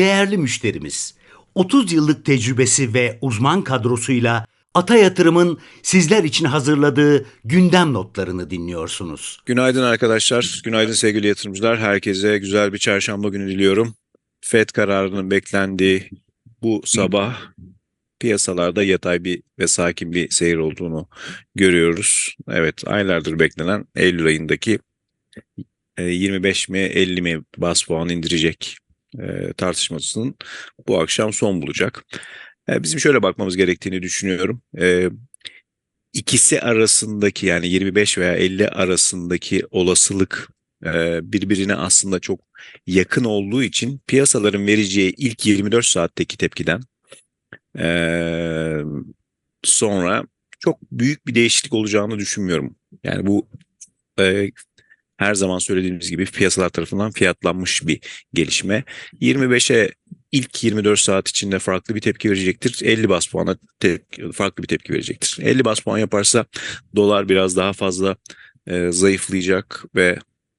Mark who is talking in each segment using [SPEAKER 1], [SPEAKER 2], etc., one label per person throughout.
[SPEAKER 1] değerli müşterimiz. 30 yıllık tecrübesi ve uzman kadrosuyla Ata Yatırım'ın sizler için hazırladığı gündem notlarını dinliyorsunuz.
[SPEAKER 2] Günaydın arkadaşlar, günaydın sevgili yatırımcılar. Herkese güzel bir çarşamba günü diliyorum. FED kararının beklendiği bu sabah piyasalarda yatay bir ve sakin bir seyir olduğunu görüyoruz. Evet, aylardır beklenen Eylül ayındaki e, 25 mi 50 mi bas puan indirecek e, tartışmasının bu akşam son bulacak. E, Bizim şöyle bakmamız gerektiğini düşünüyorum. E, ikisi arasındaki yani 25 veya 50 arasındaki olasılık e, birbirine aslında çok yakın olduğu için piyasaların vereceği ilk 24 saatteki tepkiden sonra çok büyük bir değişiklik olacağını düşünmüyorum. Yani bu her zaman söylediğimiz gibi piyasalar tarafından fiyatlanmış bir gelişme. 25'e ilk 24 saat içinde farklı bir tepki verecektir. 50 bas puana te- farklı bir tepki verecektir. 50 bas puan yaparsa dolar biraz daha fazla e, zayıflayacak ve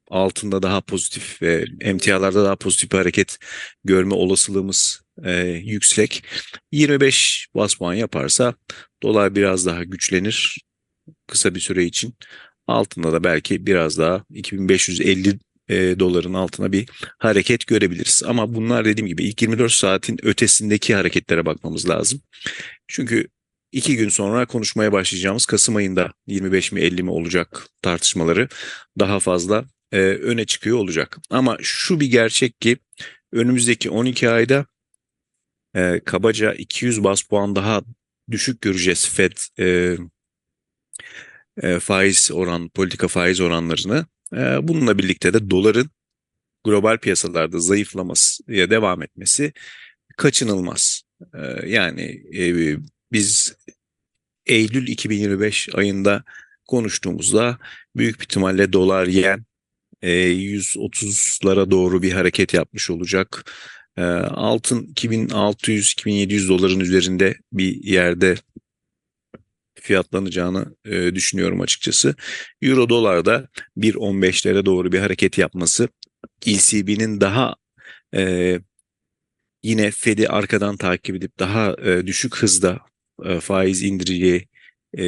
[SPEAKER 2] altında daha pozitif ve emtialarda daha pozitif bir hareket görme olasılığımız e, yüksek. 25 bas puan yaparsa dolar biraz daha güçlenir kısa bir süre için. Altında da belki biraz daha 2550 e, doların altına bir hareket görebiliriz. Ama bunlar dediğim gibi ilk 24 saatin ötesindeki hareketlere bakmamız lazım. Çünkü iki gün sonra konuşmaya başlayacağımız Kasım ayında 25 mi 50 mi olacak tartışmaları daha fazla e, öne çıkıyor olacak. Ama şu bir gerçek ki önümüzdeki 12 ayda e, kabaca 200 bas puan daha düşük göreceğiz FED e, e, faiz oran, politika faiz oranlarını. E, bununla birlikte de doların global piyasalarda zayıflamasıya devam etmesi kaçınılmaz. E, yani e, biz Eylül 2025 ayında konuştuğumuzda büyük bir ihtimalle dolar yen e, 130'lara doğru bir hareket yapmış olacak. E, altın 2600-2700 doların üzerinde bir yerde fiyatlanacağını e, düşünüyorum açıkçası. Euro dolar da 1.15'lere doğru bir hareket yapması ECB'nin daha e, yine Fed'i arkadan takip edip daha e, düşük hızda e, faiz indireceği e,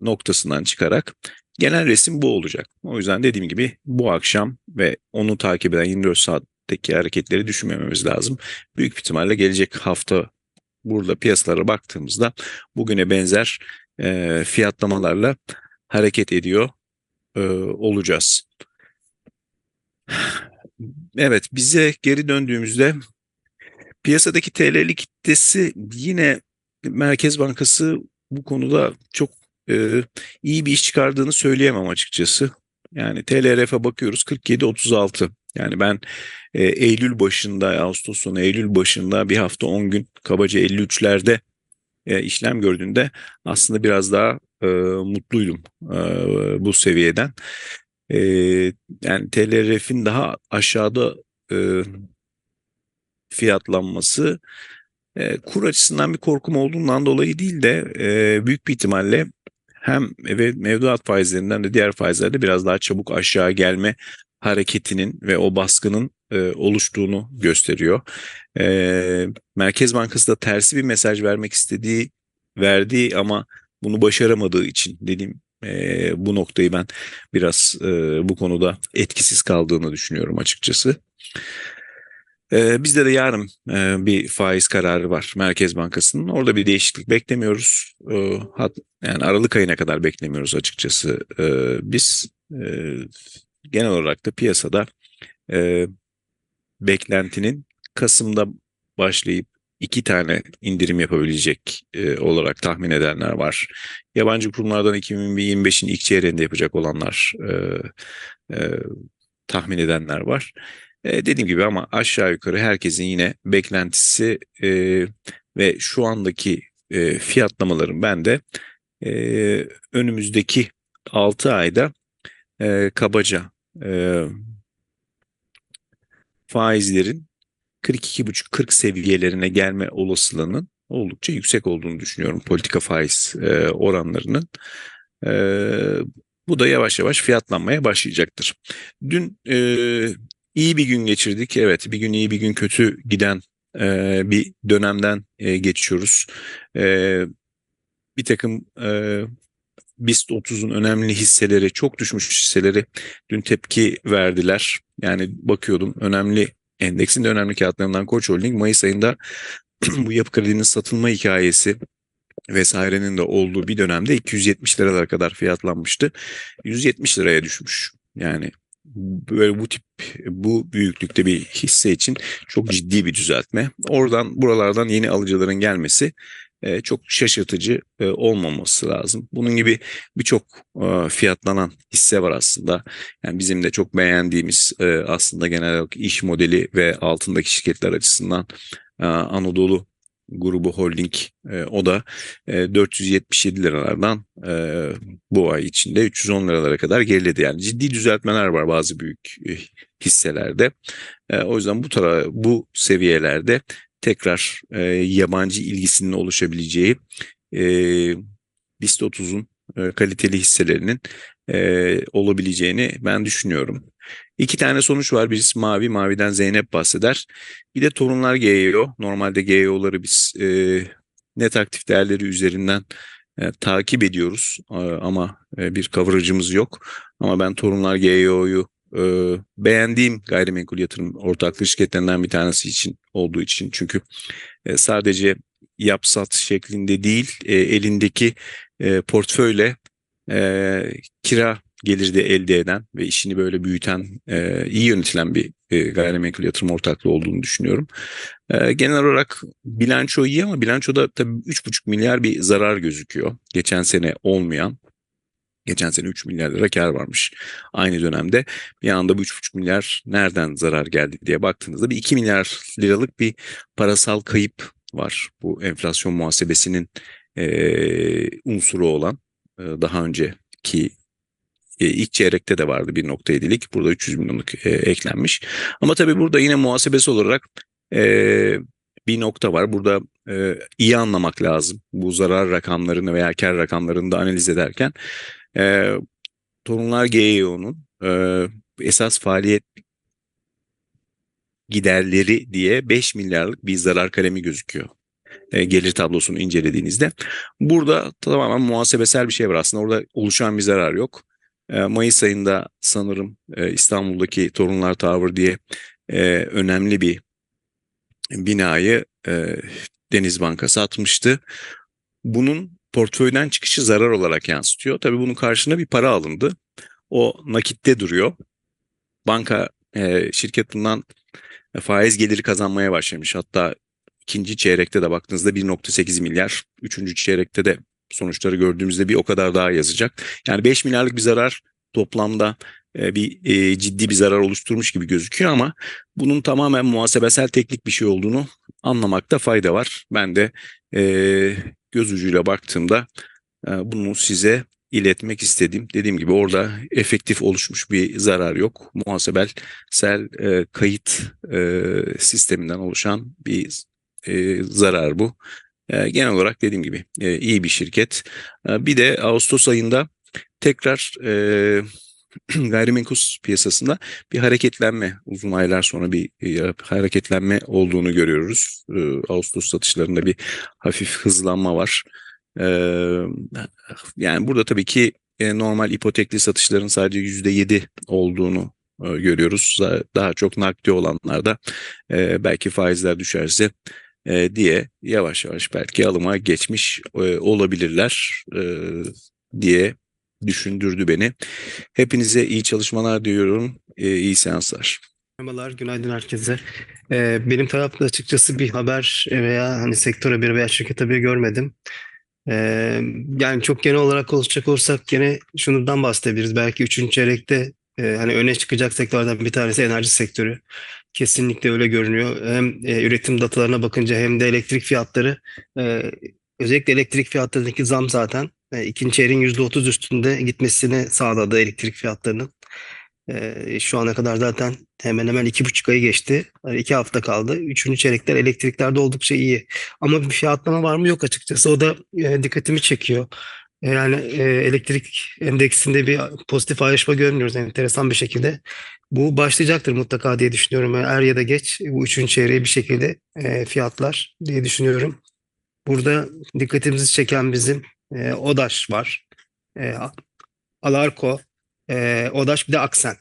[SPEAKER 2] noktasından çıkarak genel resim bu olacak. O yüzden dediğim gibi bu akşam ve onu takip eden 24 saatteki hareketleri düşünmememiz lazım. Büyük ihtimalle gelecek hafta burada piyasalara baktığımızda bugüne benzer e, fiyatlamalarla hareket ediyor e, olacağız. Evet bize geri döndüğümüzde piyasadaki TL'lik kitlesi yine Merkez Bankası bu konuda çok e, iyi bir iş çıkardığını söyleyemem açıkçası. Yani TLRF'e bakıyoruz 47.36. Yani ben e, Eylül başında, Ağustos sonu Eylül başında bir hafta 10 gün kabaca 53'lerde e, işlem gördüğünde aslında biraz daha e, mutluydum e, bu seviyeden. E, yani TLRF'in daha aşağıda e, fiyatlanması e, kur açısından bir korkum olduğundan dolayı değil de e, büyük bir ihtimalle hem mevduat faizlerinden de diğer faizlerde biraz daha çabuk aşağı gelme hareketinin ve o baskının e, oluştuğunu gösteriyor. E, Merkez Bankası da tersi bir mesaj vermek istediği, verdiği ama bunu başaramadığı için dediğim e, bu noktayı ben biraz e, bu konuda etkisiz kaldığını düşünüyorum açıkçası. E, bizde de yarın e, bir faiz kararı var Merkez Bankası'nın. Orada bir değişiklik beklemiyoruz. E, hat, yani Aralık ayına kadar beklemiyoruz açıkçası e, biz. E, genel olarak da piyasada e, beklentinin Kasım'da başlayıp iki tane indirim yapabilecek e, olarak tahmin edenler var. Yabancı kurumlardan 2025'in ilk çeyreğinde yapacak olanlar e, e, tahmin edenler var. E, dediğim gibi ama aşağı yukarı herkesin yine beklentisi e, ve şu andaki e, fiyatlamaların ben de e, önümüzdeki 6 ayda e, kabaca e, faizlerin 42,5-40 seviyelerine gelme olasılığının oldukça yüksek olduğunu düşünüyorum politika faiz e, oranlarının. E, bu da yavaş yavaş fiyatlanmaya başlayacaktır. Dün e, iyi bir gün geçirdik. Evet, bir gün iyi bir gün kötü giden e, bir dönemden e, geçiyoruz. E, bir takım e, BIST 30'un önemli hisseleri, çok düşmüş hisseleri dün tepki verdiler. Yani bakıyordum önemli endeksin de önemli kağıtlarından Koç Holding Mayıs ayında bu yapı kredinin satılma hikayesi vesairenin de olduğu bir dönemde 270 liralara kadar fiyatlanmıştı. 170 liraya düşmüş. Yani böyle bu tip bu büyüklükte bir hisse için çok ciddi bir düzeltme. Oradan buralardan yeni alıcıların gelmesi e, çok şaşırtıcı e, olmaması lazım. Bunun gibi birçok e, fiyatlanan hisse var aslında. Yani bizim de çok beğendiğimiz e, aslında genel olarak iş modeli ve altındaki şirketler açısından e, Anadolu grubu holding e, o da e, 477 liralardan e, bu ay içinde 310 liralara kadar geriledi. Yani ciddi düzeltmeler var bazı büyük e, hisselerde. E, o yüzden bu tara bu seviyelerde tekrar e, yabancı ilgisinin oluşabileceği e, BIST 30'un e, kaliteli hisselerinin e, olabileceğini ben düşünüyorum. İki tane sonuç var. Birisi mavi, maviden Zeynep bahseder. Bir de torunlar GEO. Normalde GEO'ları biz e, net aktif değerleri üzerinden e, takip ediyoruz. E, ama e, bir coverage'ımız yok. Ama ben torunlar GEO'yu e, beğendiğim gayrimenkul yatırım ortaklığı şirketlerinden bir tanesi için olduğu için. Çünkü e, sadece yapsat şeklinde değil e, elindeki e, portföyle e, kira geliri de elde eden ve işini böyle büyüten, e, iyi yönetilen bir e, gayrimenkul yatırım ortaklığı olduğunu düşünüyorum. E, genel olarak bilanço iyi ama bilançoda tabii 3,5 milyar bir zarar gözüküyor. Geçen sene olmayan. Geçen sene 3 milyar lira kar varmış. Aynı dönemde bir anda bu 3,5 milyar nereden zarar geldi diye baktığınızda bir 2 milyar liralık bir parasal kayıp var. Bu enflasyon muhasebesinin e, unsuru olan e, daha önceki e, ilk çeyrekte de vardı 1.7'lik. Burada 300 milyonluk e, eklenmiş. Ama tabii burada yine muhasebesi olarak e, bir nokta var. Burada e, iyi anlamak lazım. Bu zarar rakamlarını veya kar rakamlarını da analiz ederken. E, Torunlar GEO'nun e, esas faaliyet giderleri diye 5 milyarlık bir zarar kalemi gözüküyor e, gelir tablosunu incelediğinizde. Burada tamamen muhasebesel bir şey var aslında. Orada oluşan bir zarar yok. E, Mayıs ayında sanırım e, İstanbul'daki Torunlar Tower diye e, önemli bir binayı e, Deniz Banka satmıştı. Bunun portföyden çıkışı zarar olarak yansıtıyor. Tabii bunun karşına bir para alındı. O nakitte duruyor. Banka e, şirket bundan faiz geliri kazanmaya başlamış. Hatta ikinci çeyrekte de baktığınızda 1.8 milyar, üçüncü çeyrekte de sonuçları gördüğümüzde bir o kadar daha yazacak. Yani 5 milyarlık bir zarar toplamda e, bir e, ciddi bir zarar oluşturmuş gibi gözüküyor ama bunun tamamen muhasebesel teknik bir şey olduğunu anlamakta fayda var. Ben de e, göz ucuyla baktığımda e, bunu size iletmek istedim. Dediğim gibi orada efektif oluşmuş bir zarar yok. Muhasebelsel e, kayıt e, sisteminden oluşan bir zarar bu. Genel olarak dediğim gibi iyi bir şirket. Bir de Ağustos ayında tekrar gayrimenkul piyasasında bir hareketlenme uzun aylar sonra bir e, hareketlenme olduğunu görüyoruz. E, Ağustos satışlarında bir hafif hızlanma var. E, yani burada tabii ki normal ipotekli satışların sadece %7 olduğunu görüyoruz. Daha çok nakdi olanlarda belki faizler düşerse diye yavaş yavaş belki alıma geçmiş olabilirler diye düşündürdü beni. Hepinize iyi çalışmalar diyorum. E, iyi seanslar.
[SPEAKER 3] Merhabalar, günaydın herkese. Ee, benim tarafta açıkçası bir haber veya hani sektör haberi veya şirket haberi görmedim. Ee, yani çok genel olarak konuşacak olursak gene şundan bahsedebiliriz. Belki üçüncü çeyrekte e, hani öne çıkacak sektörlerden bir tanesi enerji sektörü. Kesinlikle öyle görünüyor. Hem e, üretim datalarına bakınca hem de elektrik fiyatları e, özellikle elektrik fiyatlarındaki zam zaten ikinci çeyreğin %30 üstünde gitmesini sağladı elektrik fiyatlarının. E, şu ana kadar zaten hemen hemen iki buçuk ayı geçti. Yani iki hafta kaldı. Üçüncü çeyrekler elektriklerde oldukça iyi. Ama bir fiyatlama var mı? Yok açıkçası. O da e, dikkatimi çekiyor. E, Yani e, elektrik endeksinde bir pozitif ayrışma görmüyoruz enteresan bir şekilde. Bu başlayacaktır mutlaka diye düşünüyorum. Yani Er ya da geç bu üçüncü çeyreği bir şekilde fiyatlar diye düşünüyorum. Burada dikkatimizi çeken bizim e, Odaş var. E, Alarko, e, Odaş bir de Aksen.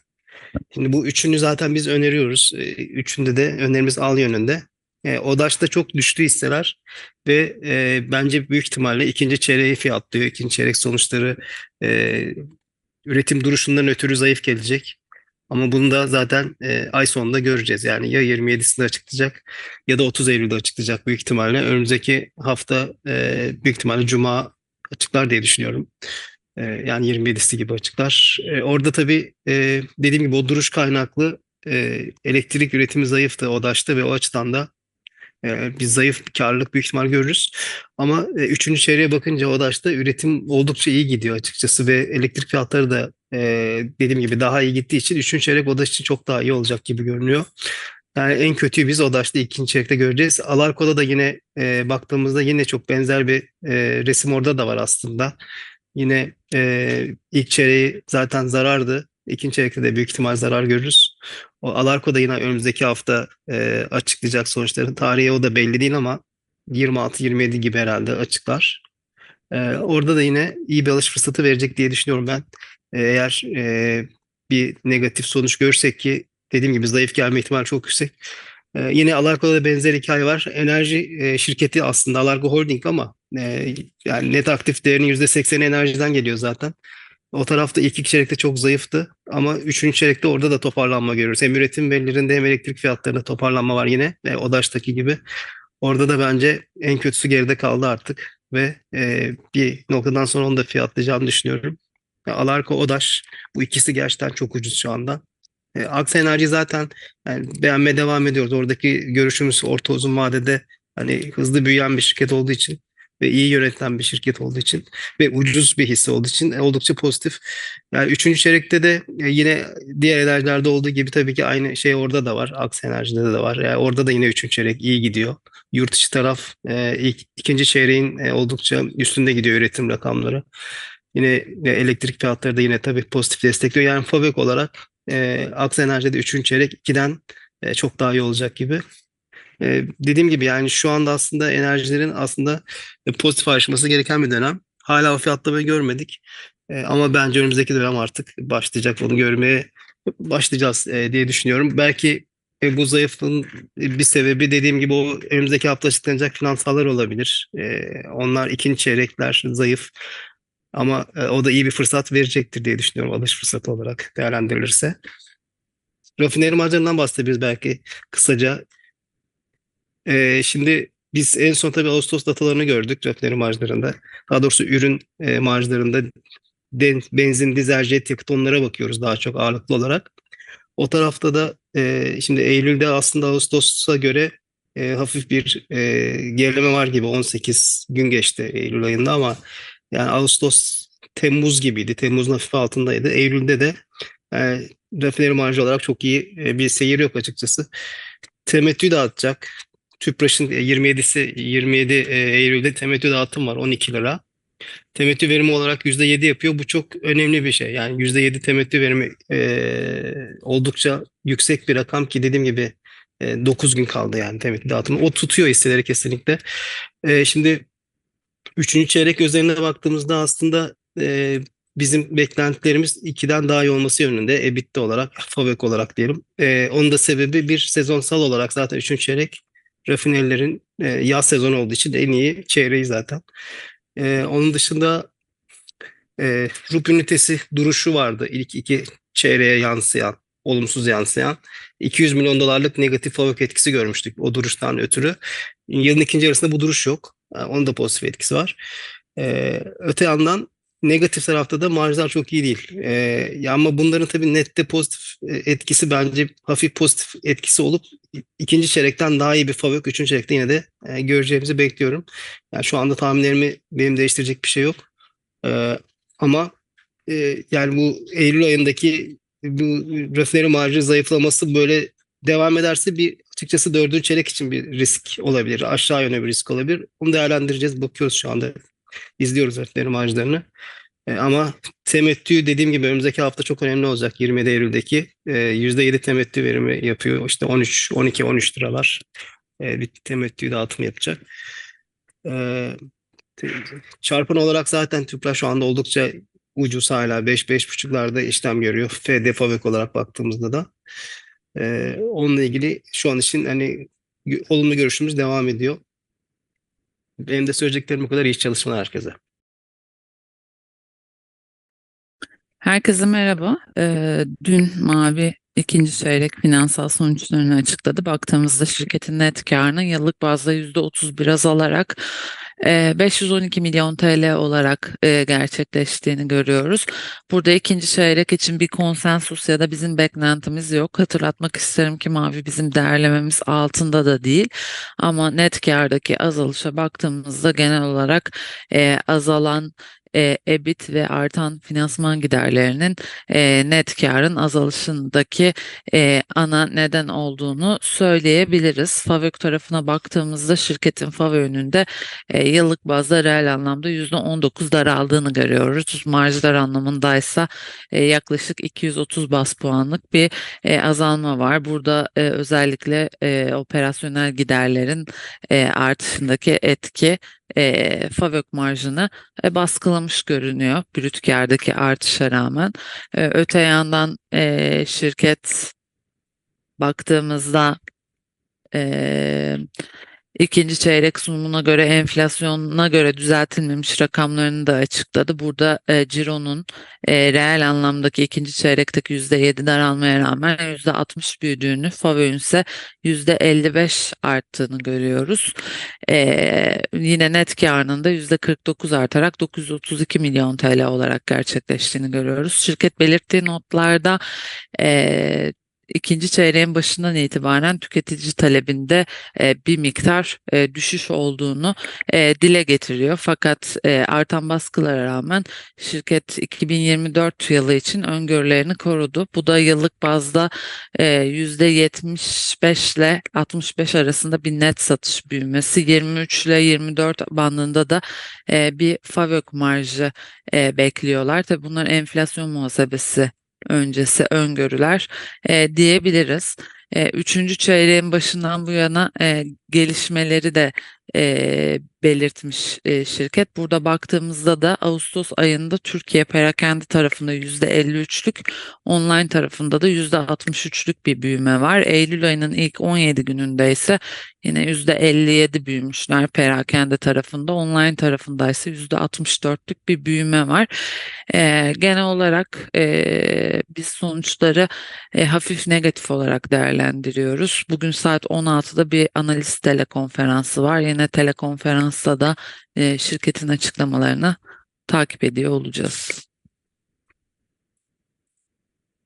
[SPEAKER 3] Şimdi bu üçünü zaten biz öneriyoruz. E, Üçünde de önerimiz al yönünde. E, Odaş'ta çok düştü hisseler ve e, bence büyük ihtimalle ikinci çeyreği fiyatlıyor. İkinci çeyrek sonuçları e, üretim duruşundan ötürü zayıf gelecek. Ama bunu da zaten e, ay sonunda göreceğiz. Yani ya 27'sinde açıklayacak ya da 30 Eylül'de açıklayacak büyük ihtimalle. Önümüzdeki hafta e, büyük ihtimalle Cuma açıklar diye düşünüyorum. E, yani 27'si gibi açıklar. E, orada tabii e, dediğim gibi o duruş kaynaklı e, elektrik üretimi zayıftı ODAŞ'ta ve o açıdan da e, bir zayıf bir karlılık büyük ihtimal görürüz. Ama e, üçüncü çeyreğe bakınca ODAŞ'ta üretim oldukça iyi gidiyor açıkçası ve elektrik fiyatları da e, dediğim gibi daha iyi gittiği için üçüncü çeyrek ODAŞ için çok daha iyi olacak gibi görünüyor. Yani en kötüyü biz ODAŞ'ta ikinci çeyrekte göreceğiz. Alarko'da da yine e, baktığımızda yine çok benzer bir e, resim orada da var aslında. Yine e, ilk çeyreği zaten zarardı. İkinci çeyrekte de büyük ihtimal zarar görürüz. O Alarko yine önümüzdeki hafta e, açıklayacak sonuçları. Tarihi o da belli değil ama 26-27 gibi herhalde açıklar. E, orada da yine iyi bir alış fırsatı verecek diye düşünüyorum ben. E, eğer e, bir negatif sonuç görürsek ki dediğim gibi zayıf gelme ihtimali çok yüksek. E, yine Alarko'da da benzer hikaye var. Enerji e, şirketi aslında Alarko Holding ama e, yani net aktif değerinin %80'i enerjiden geliyor zaten. O tarafta ilk iki çeyrekte çok zayıftı ama üçüncü çeyrekte orada da toparlanma görüyoruz. Hem üretim verilerinde hem elektrik fiyatlarında toparlanma var yine ve ODAŞ'taki gibi. Orada da bence en kötüsü geride kaldı artık ve e, bir noktadan sonra onu da fiyatlayacağını düşünüyorum. E, Alarko, Odaş bu ikisi gerçekten çok ucuz şu anda. E, Aksa Enerji zaten yani beğenmeye devam ediyoruz. Oradaki görüşümüz orta uzun vadede hani hızlı büyüyen bir şirket olduğu için ve iyi yönetilen bir şirket olduğu için ve ucuz bir hisse olduğu için oldukça pozitif. Yani üçüncü çeyrekte de e, yine diğer enerjilerde olduğu gibi tabii ki aynı şey orada da var. Aksa Enerji'de de var. Yani orada da yine üçüncü çeyrek iyi gidiyor. Yurt içi taraf e, ikinci çeyreğin e, oldukça üstünde gidiyor üretim rakamları. Yine e, elektrik fiyatları da yine tabii pozitif destekliyor. Yani FAVÖK olarak e, Aksa Enerji'de üçüncü çeyrek 2'den e, çok daha iyi olacak gibi. E, dediğim gibi yani şu anda aslında enerjilerin aslında e, pozitif ayrışması gereken bir dönem. Hala o fiyatlamayı görmedik. E, ama bence önümüzdeki dönem artık başlayacak bunu görmeye başlayacağız e, diye düşünüyorum. Belki e, bu zayıflığın bir sebebi dediğim gibi o önümüzdeki hafta açıklanacak finansallar olabilir. E, onlar ikinci çeyrekler zayıf. Ama e, o da iyi bir fırsat verecektir diye düşünüyorum alış fırsatı olarak değerlendirilirse. Rafineri marjlarından bahsedebiliriz belki kısaca. E, şimdi biz en son tabii Ağustos datalarını gördük rafineri marjlarında. Daha doğrusu ürün e, marjlarında den- benzin, dizel, jet yakıt onlara bakıyoruz daha çok ağırlıklı olarak. O tarafta da e, şimdi Eylül'de aslında Ağustos'a göre e, hafif bir e, gerileme var gibi 18 gün geçti Eylül ayında ama yani Ağustos Temmuz gibiydi. Temmuz'un hafif altındaydı. Eylül'de de e, rafineri marjı olarak çok iyi e, bir seyir yok açıkçası. Temettü dağıtacak. Tüpraş'ın 27'si 27 e, Eylül'de temettü dağıtım var 12 lira. Temettü verimi olarak %7 yapıyor. Bu çok önemli bir şey. Yani %7 temettü verimi e, oldukça yüksek bir rakam ki dediğim gibi e, 9 gün kaldı yani temettü dağıtımı. O tutuyor hisseleri kesinlikle. E, şimdi Üçüncü çeyrek özeline baktığımızda aslında e, bizim beklentilerimiz 2'den daha iyi olması yönünde EBITDA olarak, FAVÖK olarak diyelim. E, onun da sebebi bir sezonsal olarak zaten üçüncü çeyrek rafinerilerin e, yaz sezonu olduğu için en iyi çeyreği zaten. E, onun dışında e, rup ünitesi duruşu vardı ilk iki çeyreğe yansıyan, olumsuz yansıyan. 200 milyon dolarlık negatif FAVÖK etkisi görmüştük o duruştan ötürü. Yılın ikinci yarısında bu duruş yok. Yani Onun da pozitif etkisi var. Ee, öte yandan negatif tarafta da marjlar çok iyi değil. Ee, ya ama bunların tabii nette pozitif e, etkisi bence hafif pozitif etkisi olup ikinci çeyrekten daha iyi bir FAVÖK üçüncü çeyrekte yine de e, göreceğimizi bekliyorum. Yani şu anda tahminlerimi benim değiştirecek bir şey yok. Ee, ama e, yani bu Eylül ayındaki bu rafineri marjı zayıflaması böyle devam ederse bir açıkçası dördüncü çeyrek için bir risk olabilir. Aşağı yöne bir risk olabilir. Onu değerlendireceğiz. Bakıyoruz şu anda izliyoruz öğretmenlerin marjlarını. E, ama temettü dediğim gibi önümüzdeki hafta çok önemli olacak. 27 Eylül'deki e, %7 temettü verimi yapıyor. İşte 13, 12, 13 liralar e, bir temettü dağıtımı yapacak. E, çarpan olarak zaten Tüpraş şu anda oldukça ucuz hala 5-5,5'larda işlem görüyor. FD Favök olarak baktığımızda da. E, onunla ilgili şu an için hani olumlu görüşümüz devam ediyor. Benim de söyleyeceklerim bu kadar. İyi çalışmalar herkese.
[SPEAKER 4] Herkese merhaba. Ee, dün Mavi ikinci çeyrek finansal sonuçlarını açıkladı. Baktığımızda şirketin net karının yıllık bazda %30 azalarak e, 512 milyon TL olarak e, gerçekleştiğini görüyoruz. Burada ikinci çeyrek için bir konsensus ya da bizim beklentimiz yok. Hatırlatmak isterim ki Mavi bizim değerlememiz altında da değil. Ama net kardaki azalışa baktığımızda genel olarak e, azalan e, EBIT ve artan finansman giderlerinin e, net karın azalışındaki e, ana neden olduğunu söyleyebiliriz. FAVÖK tarafına baktığımızda şirketin FAVÖK'ünde e, yıllık bazda reel anlamda %19 daraldığını görüyoruz. Marjlar anlamındaysa e, yaklaşık 230 bas puanlık bir e, azalma var. Burada e, özellikle e, operasyonel giderlerin e, artışındaki etki e, FAVÖK marjını e, baskılamış görünüyor brüt kârdaki artışa rağmen. E, öte yandan e, şirket baktığımızda e, ikinci çeyrek sunumuna göre enflasyona göre düzeltilmemiş rakamlarını da açıkladı. Burada e, cironun e, reel anlamdaki ikinci çeyrekteki %7 daralmaya rağmen %60 büyüdüğünü, FAVÖK'ün ise %55 arttığını görüyoruz. Ee, yine net karının da %49 artarak 932 milyon TL olarak gerçekleştiğini görüyoruz. Şirket belirttiği notlarda eee ikinci çeyreğin başından itibaren tüketici talebinde e, bir miktar e, düşüş olduğunu e, dile getiriyor. Fakat e, artan baskılara rağmen şirket 2024 yılı için öngörülerini korudu. Bu da yıllık bazda e, %75 ile 65 arasında bir net satış büyümesi, 23 ile 24 bandında da e, bir FAVÖK marjı e, bekliyorlar. Tabii bunlar enflasyon muhasebesi öncesi öngörüler e, diyebiliriz. E, üçüncü çeyreğin başından bu yana e, gelişmeleri de e, belirtmiş e, şirket. Burada baktığımızda da Ağustos ayında Türkiye perakende tarafında %53'lük, online tarafında da %63'lük bir büyüme var. Eylül ayının ilk 17 gününde ise yine %57 büyümüşler perakende tarafında, online tarafında ise %64'lük bir büyüme var. E, genel olarak e, biz sonuçları e, hafif negatif olarak değerlendiriyoruz. Bugün saat 16'da bir analiz telekonferansı var. Yine telekonferansta da e, şirketin açıklamalarını takip ediyor olacağız.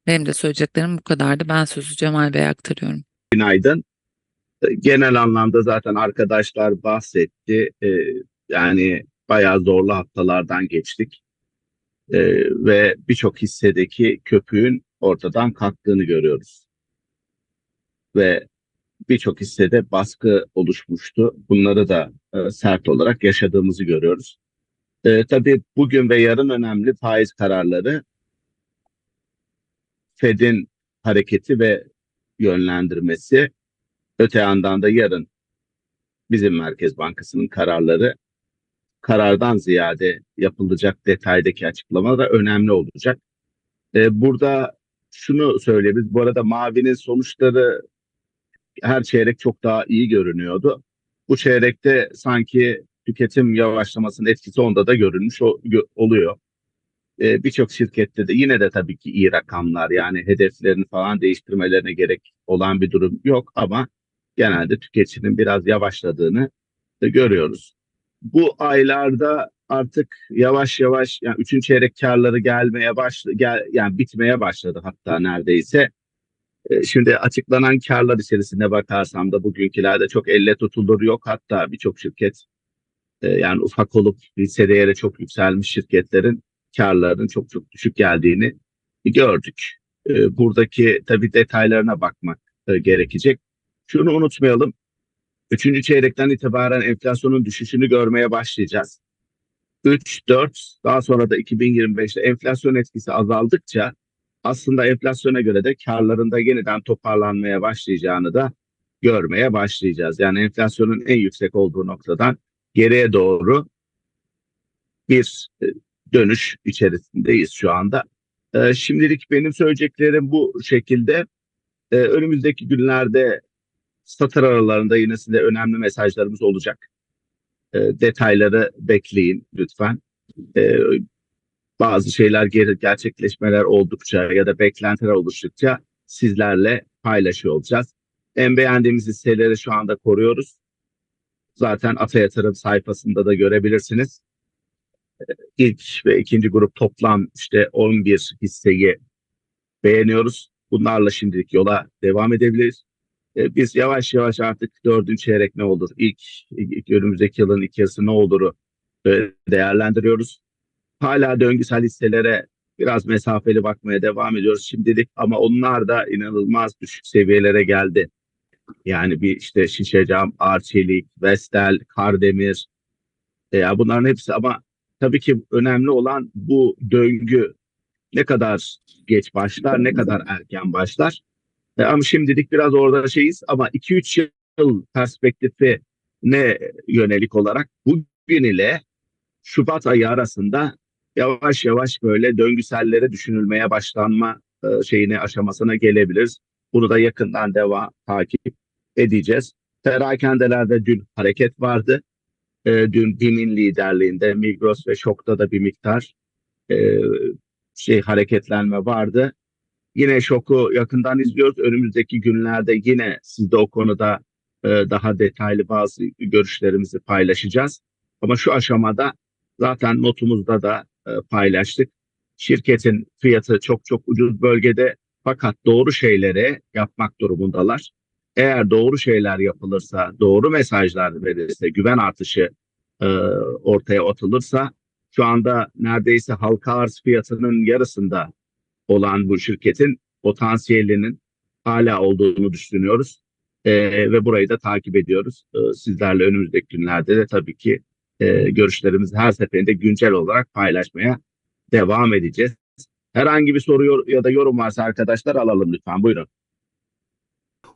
[SPEAKER 4] Benim de söyleyeceklerim bu kadardı. Ben sözü Cemal Bey'e aktarıyorum.
[SPEAKER 5] Günaydın. Genel anlamda zaten arkadaşlar bahsetti. Ee, yani bayağı zorlu haftalardan geçtik. Ee, ve birçok hissedeki köpüğün ortadan kalktığını görüyoruz. Ve birçok hissede baskı oluşmuştu. Bunları da e, sert olarak yaşadığımızı görüyoruz. Ee, tabii bugün ve yarın önemli faiz kararları Fed'in hareketi ve yönlendirmesi Öte yandan da yarın bizim Merkez Bankası'nın kararları karardan ziyade yapılacak detaydaki açıklamalar önemli olacak. Ee, burada şunu söyleyebiliriz. Bu arada Mavi'nin sonuçları her çeyrek çok daha iyi görünüyordu. Bu çeyrekte sanki tüketim yavaşlamasının etkisi onda da görünmüş oluyor. Ee, Birçok şirkette de yine de tabii ki iyi rakamlar yani hedeflerini falan değiştirmelerine gerek olan bir durum yok ama genelde tüketicinin biraz yavaşladığını da görüyoruz. Bu aylarda artık yavaş yavaş yani üçüncü çeyrek karları gelmeye başladı, gel, yani bitmeye başladı hatta neredeyse. E, Şimdi açıklanan karlar içerisinde bakarsam da bugünkülerde çok elle tutulur yok. Hatta birçok şirket e, yani ufak olup hisse değeri çok yükselmiş şirketlerin karlarının çok çok düşük geldiğini gördük. E, Buradaki tabii detaylarına bakmak e, gerekecek. Şunu unutmayalım. Üçüncü çeyrekten itibaren enflasyonun düşüşünü görmeye başlayacağız. 3, 4 daha sonra da 2025'te enflasyon etkisi azaldıkça aslında enflasyona göre de karlarında yeniden toparlanmaya başlayacağını da görmeye başlayacağız. Yani enflasyonun en yüksek olduğu noktadan geriye doğru bir e, dönüş içerisindeyiz şu anda. E, Şimdilik benim söyleyeceklerim bu şekilde. E, Önümüzdeki günlerde satır aralarında yine size önemli mesajlarımız olacak. E, Detayları bekleyin lütfen. Bazı şeyler ger- gerçekleşmeler oldukça ya da beklentiler oluştukça sizlerle paylaşıyor olacağız. En beğendiğimiz hisseleri şu anda koruyoruz. Zaten Ata Yatırım sayfasında da görebilirsiniz. İlk ve ikinci grup toplam işte 11 hisseyi beğeniyoruz. Bunlarla şimdilik yola devam edebiliriz. E, Biz yavaş yavaş artık dördüncü çeyrek ne olur, ilk, ilk önümüzdeki yılın ilk yarısı ne oluru e, değerlendiriyoruz. Hala döngüsel hisselere biraz mesafeli bakmaya devam ediyoruz şimdilik ama onlar da inanılmaz düşük seviyelere geldi. Yani bir işte Şişecam, Arçelik, Vestel, Kardemir e, ya bunların hepsi ama tabii ki önemli olan bu döngü ne kadar geç başlar, ne kadar erken başlar. E, ama şimdilik biraz orada şeyiz ama 2-3 yıl perspektifi ne yönelik olarak bugün ile Şubat ayı arasında yavaş yavaş böyle döngüsellere düşünülmeye başlanma e, şeyine aşamasına gelebiliriz. Bunu da yakından devam takip edeceğiz. Perakendelerde dün hareket vardı. E, dün BİM'in liderliğinde Migros ve Şok'ta da bir miktar e, şey hareketlenme vardı. Yine Şok'u yakından izliyoruz. Önümüzdeki günlerde yine sizde o konuda daha detaylı bazı görüşlerimizi paylaşacağız. Ama şu aşamada zaten notumuzda da e, paylaştık. Şirketin fiyatı çok çok ucuz bölgede fakat doğru şeyleri yapmak durumundalar. Eğer doğru şeyler yapılırsa, doğru mesajlar verilirse, güven artışı e, ortaya atılırsa şu anda neredeyse halka arz fiyatının yarısında olan bu şirketin potansiyelinin hala olduğunu düşünüyoruz. E, ve burayı da takip ediyoruz. E, sizlerle önümüzdeki günlerde de tabii ki e, görüşlerimizi her seferinde güncel olarak paylaşmaya devam edeceğiz. Herhangi bir soru ya da yorum varsa arkadaşlar alalım lütfen. Buyurun.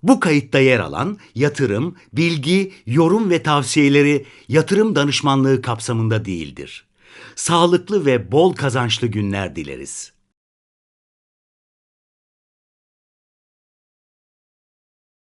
[SPEAKER 1] Bu kayıtta yer alan yatırım, bilgi, yorum ve tavsiyeleri yatırım danışmanlığı kapsamında değildir. Sağlıklı ve bol kazançlı günler dileriz.